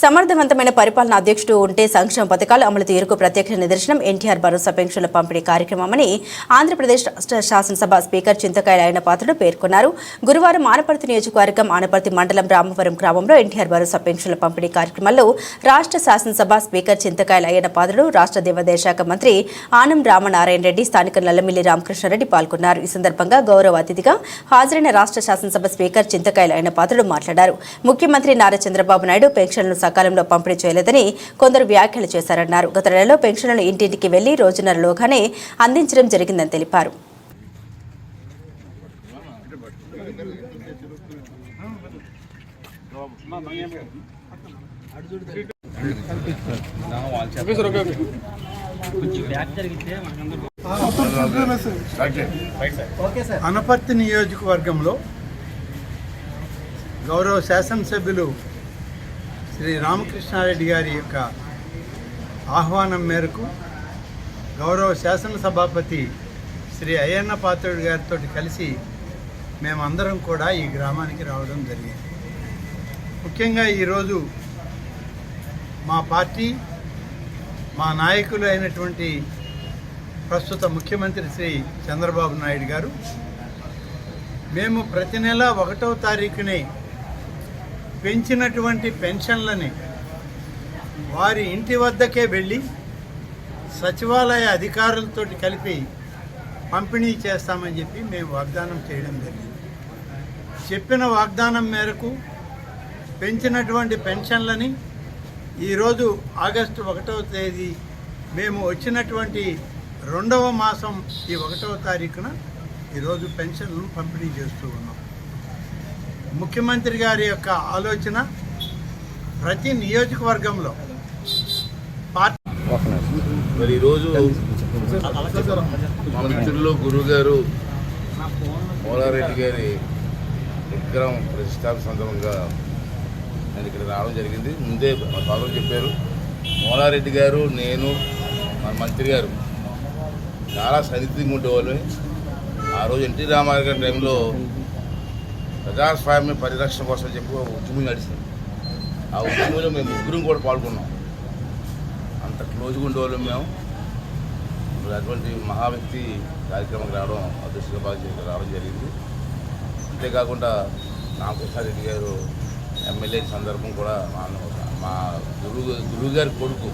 సమర్థవంతమైన పరిపాలన అధ్యక్షుడు ఉంటే సంక్షేమ పథకాలు అమలు తీరుకు ప్రత్యక్ష నిదర్శనం ఎన్టీఆర్ భరోసా పెన్షన్ల పంపిణీ కార్యక్రమమని ఆంధ్రప్రదేశ్ రాష్ట్ర శాసనసభ స్పీకర్ చింతకాయల ఆయన పాత్రుడు పేర్కొన్నారు. గురువారం ఆనపర్తి నియోజకవర్గం ఆనపర్తి మండలం రామవరం గ్రామంలో ఎన్టీఆర్ భరోసా పెన్షన్ల పంపిణీ కార్యక్రమంలో రాష్ట్ర శాసనసభ స్పీకర్ చింతకాయల అయ్యన పాత్రుడు రాష్ట్ర దేవాదాయ శాఖ మంత్రి ఆనం రామనారాయణ రెడ్డి స్థానిక నల్లమిల్లి రామకృష్ణారెడ్డి పాల్గొన్నారు. ఈ సందర్భంగా గౌరవ అతిథిగా హాజరైన రాష్ట్ర శాసనసభ స్పీకర్ చింతకాయల ఆయన పాత్రుడు మాట్లాడారు. ముఖ్యమంత్రి నారా చంద్రబాబు నాయుడు పెన్షన్లను సకాలంలో పంపిణీ చేయలేదని కొందరు వ్యాఖ్యలు చేశారన్నారు. గత నెలలో పెన్షన్లను ఇంటింటికి వెళ్ళి రోజున్నరలోగానే అందించడం జరిగిందని తెలిపారు. అనపర్తి నియోజకవర్గంలో గౌరవ శాసనసభ్యులు శ్రీ రామకృష్ణారెడ్డి గారి యొక్క ఆహ్వానం మేరకు గౌరవ శాసనసభాపతి శ్రీ అయ్యన్న పాత్రుడు గారితో కలిసి మేమందరం కూడా ఈ గ్రామానికి రావడం జరిగింది. ముఖ్యంగా ఈరోజు మా పార్టీ మా నాయకులు అయినటువంటి ప్రస్తుత ముఖ్యమంత్రి శ్రీ చంద్రబాబు నాయుడు గారు మేము ప్రతి నెల ఒకటవ తారీఖునే పెంచినటువంటి పెన్షన్లని వారి ఇంటి వద్దకే వెళ్ళి సచివాలయ అధికారులతో కలిపి పంపిణీ చేస్తామని చెప్పి మేము వాగ్దానం చేయడం జరిగింది. చెప్పిన వాగ్దానం మేరకు పెంచినటువంటి పెన్షన్లని ఈరోజు ఆగస్టు ఒకటవ తేదీ మేము వచ్చినటువంటి రెండవ మాసం ఈ ఒకటవ తారీఖున ఈరోజు పెన్షన్లను పంపిణీ చేస్తూ ఉన్నాం. ముఖ్యమంత్రి గారి యొక్క ఆలోచన ప్రతి నియోజకవర్గంలో మరి ఈరోజు మన మిత్రులు గురువు గారు మోలారెడ్డి గారి విగ్రహం ప్రతిష్టాపన సందర్భంగా నేను ఇక్కడ రావడం జరిగింది. ముందే మా ఫాదర్ చెప్పారు. మోలారెడ్డి గారు నేను మన మంత్రి గారు చాలా సన్నిధిగా ఉండేవాళ్ళు ఆ రోజు ఎన్టీ రామారావు గారి టైంలో ప్రజాస్వామ్య పరిరక్షణ కోసం చెప్పి ఒక ఉద్యమం నడిచింది. ఆ ఉద్యమంలో మేము ముగ్గురం కూడా పాల్గొన్నాం. అంత క్లోజ్గా ఉండేవాళ్ళం మేము. మరి అటువంటి మహా వ్యక్తి కార్యక్రమానికి రావడం అదృష్టంగా బాగా రావడం జరిగింది. అంతేకాకుండా రామకృష్ణారెడ్డి గారు ఎమ్మెల్యే సందర్భం కూడా మా మా గురువు గురువు గారి కొడుకు.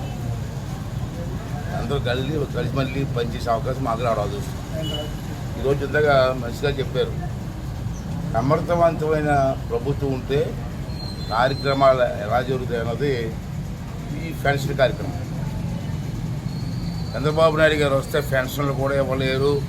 అందరూ కలిసి కలిసి మళ్ళీ పనిచేసే అవకాశం మాకు రావడం అదృష్టం. ఈరోజు ఇంతగా మంచిగా చెప్పారు సమర్థవంతమైన ప్రభుత్వం ఉంటే కార్యక్రమాలు ఎలా జరుగుతాయి అన్నది ఈ పెన్షన్ కార్యక్రమం. చంద్రబాబు నాయుడు గారు వస్తే పెన్షన్లు కూడా ఇవ్వలేరు.